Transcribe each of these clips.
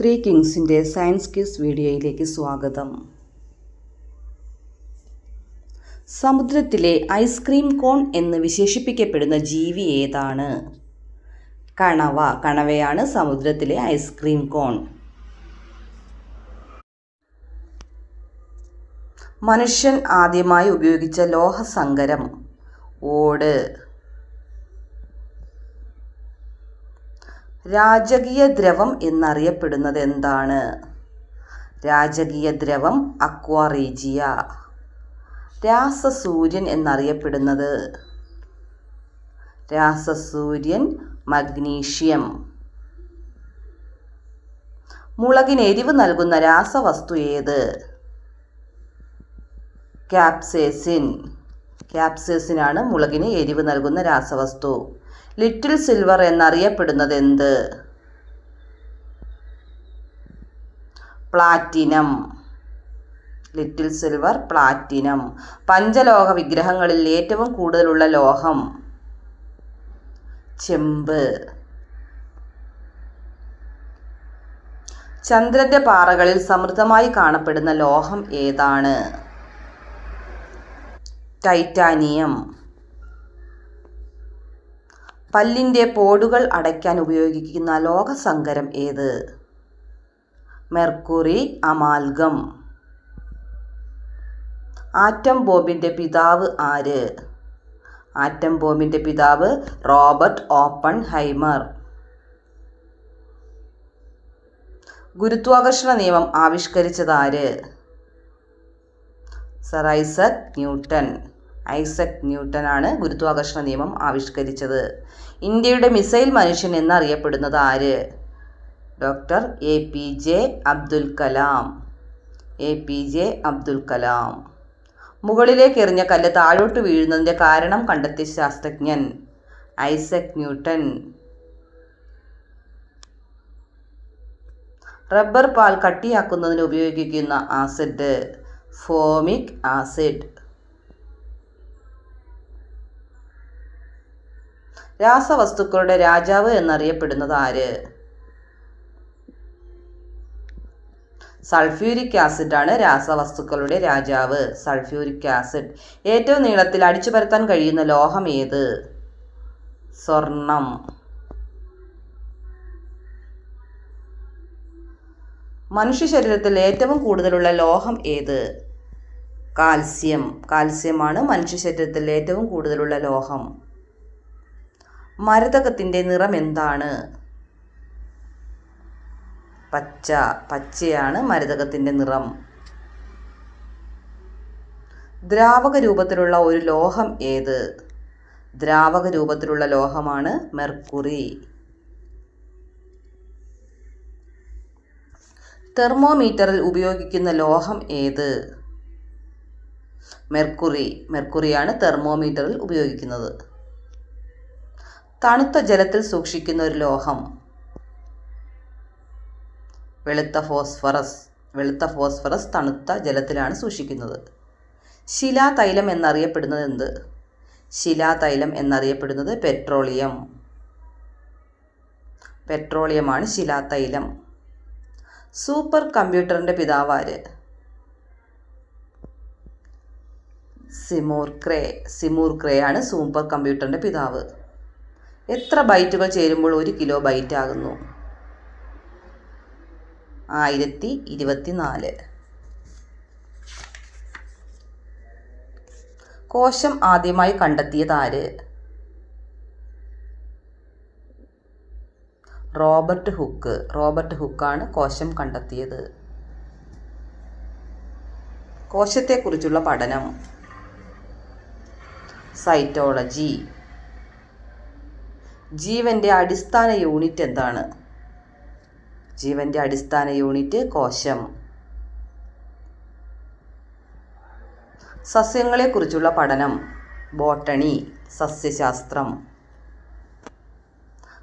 Three കിങ്സിന്റെ science quiz വീഡിയോയിലേക്ക് സ്വാഗതം. സമുദ്രത്തിലെ ഐസ്ക്രീം കോൺ എന്ന് വിശേഷിപ്പിക്കപ്പെടുന്ന ജീവി ഏതാണ്? കണവ. കണവയാണ് സമുദ്രത്തിലെ ഐസ്ക്രീം കോൺ. മനുഷ്യൻ ആദ്യമായി ഉപയോഗിച്ച ലോഹസങ്കരം. ഓട്. രാജകീയ ദ്രവം എന്നറിയപ്പെടുന്നത് എന്താണ് രാജകീയ ദ്രവം അക്വാറീജിയ. രാസസൂര്യൻ എന്നറിയപ്പെടുന്നത്? രാസസൂര്യൻ മഗ്നീഷ്യം. മുളകിന് എരിവ് നൽകുന്ന രാസവസ്തു ഏത്? ക്യാപ്സേസിൻ. ക്യാപ്സേസിനാണ് മുളകിന് എരിവ് നൽകുന്ന രാസവസ്തു. ലിറ്റിൽ സിൽവർ എന്നറിയപ്പെടുന്നത് എന്ത് പ്ലാറ്റിനം. Little silver platinum. പഞ്ചലോഹ വിഗ്രഹങ്ങളിൽ ഏറ്റവും കൂടുതലുള്ള ലോഹം ചെമ്പ്. ചന്ദ്രന്റെ പാറകളിൽ സമൃദ്ധമായി കാണപ്പെടുന്ന ലോഹം ഏതാണ്? ടൈറ്റാനിയം. പല്ലിന്റെ പോടുകൾ അടയ്ക്കാൻ ഉപയോഗിക്കുന്ന ലോഹസങ്കരം ഏത്? Mercury amalgam. ആറ്റം ബോംബിന്റെ പിതാവ് ആര്? ആറ്റം ബോംബിന്റെ പിതാവ് റോബർട്ട് ഓപ്പൺ ഹൈമർ ഗുരുത്വാകർഷണ നിയമം ആവിഷ്കരിച്ചത് ആര്? Sir Isaac Newton Isaac Newton ആണ് ഗുരുത്വാകർഷണ നിയമം ആവിഷ്കരിച്ചത്. ഇന്ത്യയുടെ മിസൈൽ മനുഷ്യൻ എന്നറിയപ്പെടുന്നത് ആര്? Doctor A P J Abdul Kalam. A P J Abdul Kalam. മുകളിലേക്ക് എറിഞ്ഞ കല്ല് താഴോട്ട് വീഴുന്നതിന്റെ കാരണം കണ്ടെത്തിയ ശാസ്ത്രജ്ഞൻ ഐസക് ന്യൂട്ടൺ റബ്ബർ പാൽ കട്ടിയാക്കുന്നതിന് ഉപയോഗിക്കുന്ന ആസിഡ്. Formic acid. രാസവസ്തുക്കളുടെ രാജാവ് എന്നറിയപ്പെടുന്നത് ആര്? സൾഫ്യൂരിക് ആസിഡ് ആണ് രാസവസ്തുക്കളുടെ രാജാവ്. Sulphuric acid. ഏറ്റവും നീളത്തിൽ അടിച്ചു പരത്താൻ കഴിയുന്ന ലോഹം ഏത്? സ്വർണം. മനുഷ്യ ശരീരത്തിൽ ഏറ്റവും കൂടുതലുള്ള ലോഹം ഏത്? കാൽസ്യം. കാൽസ്യമാണ് മനുഷ്യ ശരീരത്തിൽ ഏറ്റവും കൂടുതലുള്ള ലോഹം. മരതകത്തിന്റെ നിറം എന്താണ്? പച്ച. പച്ചയാണ് മരതകത്തിന്റെ നിറം. ദ്രാവക രൂപത്തിലുള്ള ഒരു ലോഹം ഏത്? ദ്രാവക രൂപത്തിലുള്ള ലോഹമാണ് മെർക്കുറി. തെർമോമീറ്ററിൽ ഉപയോഗിക്കുന്ന ലോഹം ഏത്? മെർക്കുറി മെർക്കുറിയാണ് തെർമോമീറ്ററിൽ ഉപയോഗിക്കുന്നത്. തണുത്ത ജലത്തിൽ സൂക്ഷിക്കുന്ന ഒരു ലോഹം. വെളുത്ത ഫോസ്ഫറസ് വെളുത്ത ഫോസ്ഫറസ് തണുത്ത ജലത്തിലാണ് സൂക്ഷിക്കുന്നത്. ശിലാതൈലം എന്നറിയപ്പെടുന്നത് എന്ത്? ശിലാതൈലം എന്നറിയപ്പെടുന്നത് പെട്രോളിയം. പെട്രോളിയമാണ് ശിലാതൈലം. സൂപ്പർ കമ്പ്യൂട്ടറിന്റെ പിതാവാര് ക്രേ സിമൂർ ക്രേ ആണ് സൂപ്പർ കമ്പ്യൂട്ടറിന്റെ പിതാവ്. എത്ര ബൈറ്റുകൾ ചേരുമ്പോൾ ഒരു കിലോ ബൈറ്റ് ആകുന്നു? ആയിരത്തി ഇരുപത്തി നാല് കോശം ആദ്യമായി കണ്ടെത്തിയത് ആര്? Robert hook. റോബർട്ട് ഹുക്കാണ് കോശം കണ്ടെത്തിയത്. കോശത്തെക്കുറിച്ചുള്ള പഠനം. സൈറ്റോളജി. ജീവന്റെ അടിസ്ഥാന യൂണിറ്റ് എന്താണ്? ജീവന്റെ അടിസ്ഥാന യൂണിറ്റ് കോശം. സസ്യങ്ങളെക്കുറിച്ചുള്ള പഠനം. ബോട്ടണി സസ്യശാസ്ത്രം.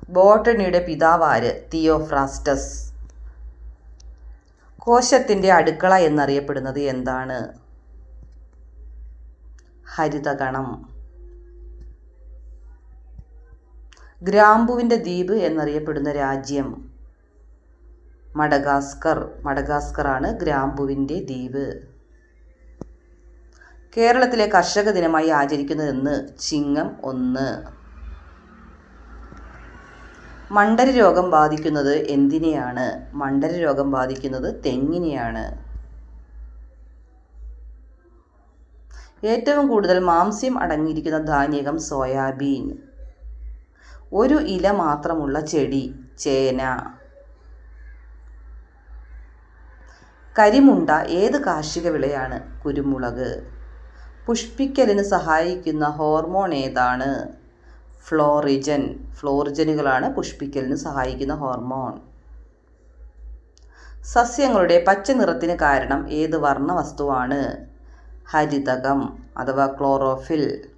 ബോട്ടണിയുടെ പിതാവാര് തിയോഫ്രാസ്റ്റസ്. കോശത്തിന്റെ അടുക്കള എന്നറിയപ്പെടുന്നത് എന്താണ്? ഹരിതകണം. ഗ്രാമ്പുവിന്റെ ദ്വീപ് എന്നറിയപ്പെടുന്ന രാജ്യം മഡഗാസ്കർ. ആണ് ഗ്രാമ്പുവിന്റെ ദ്വീപ്. കേരളത്തിലെ കർഷക ദിനമായി ആചരിക്കുന്നതെന്ന് ചിങ്ങം ഒന്ന്. മണ്ടര രോഗം ബാധിക്കുന്നത് എന്തിനെയാണ്? മണ്ടര രോഗം ബാധിക്കുന്നത് തെങ്ങിനെയാണ്. ഏറ്റവും കൂടുതൽ മാംസ്യം അടങ്ങിയിരിക്കുന്ന ധാന്യകം സോയാബീൻ. ഒരു ഇല മാത്രമുള്ള ചെടി. ചേന. കരിമുണ്ട ഏത് കാർഷിക വിളയാണ്? കുരുമുളക്. പുഷ്പിക്കലിന് സഹായിക്കുന്ന ഹോർമോൺ ഏതാണ്? ഫ്ലോറിജൻ. ഫ്ലോറിജനുകളാണ് പുഷ്പിക്കലിന് സഹായിക്കുന്ന ഹോർമോൺ. സസ്യങ്ങളുടെ പച്ച നിറത്തിന് കാരണം ഏത് വർണ വസ്തുവാണ് ഹരിതകം അഥവാ ക്ലോറോഫിൽ.